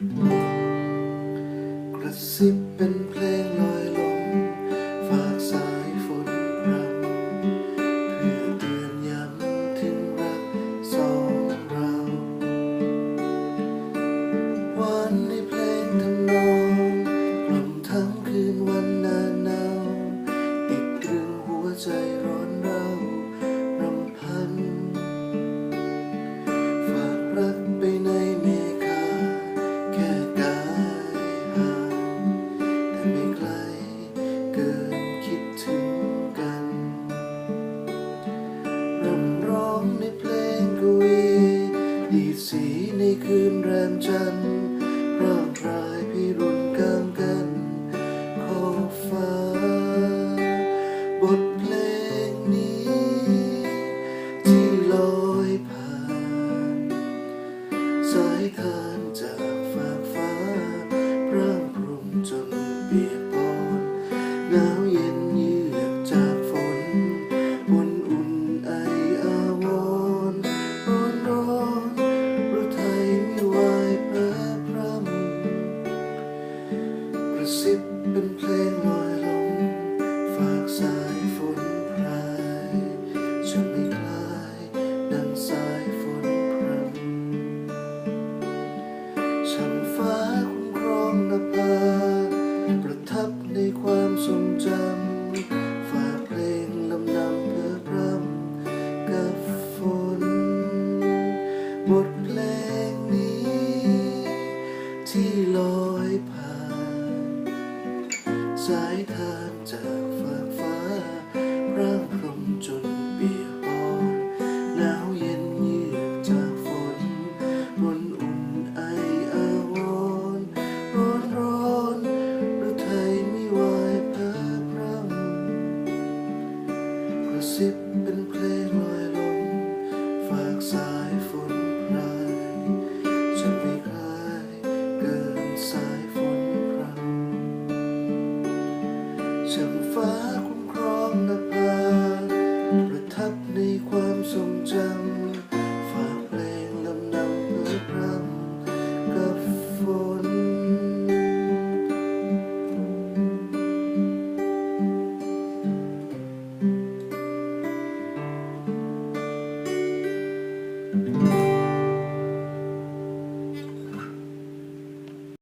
กระซิบเป็นเพลงลอย วีดีดสีในคืนแรมจันทร์ร่างรายพิรุณกลางกันขอบฟ้า บทเพลงนี้ ที่ลอยผ่าน สายทานจากฟากฟ้า พร่างพรุ่งจนเปีย ซิบเป็นเพลงลอยลมฝากสายฝนพรายจะไม่คลายดังสายฝนพรำช่างฟ้าคุ้มครองนภาประทับในความ สายทานจากฟากฟ้าร่างพรมจน ฟ้าคุ้มครองนภาประทับในความทรงจำ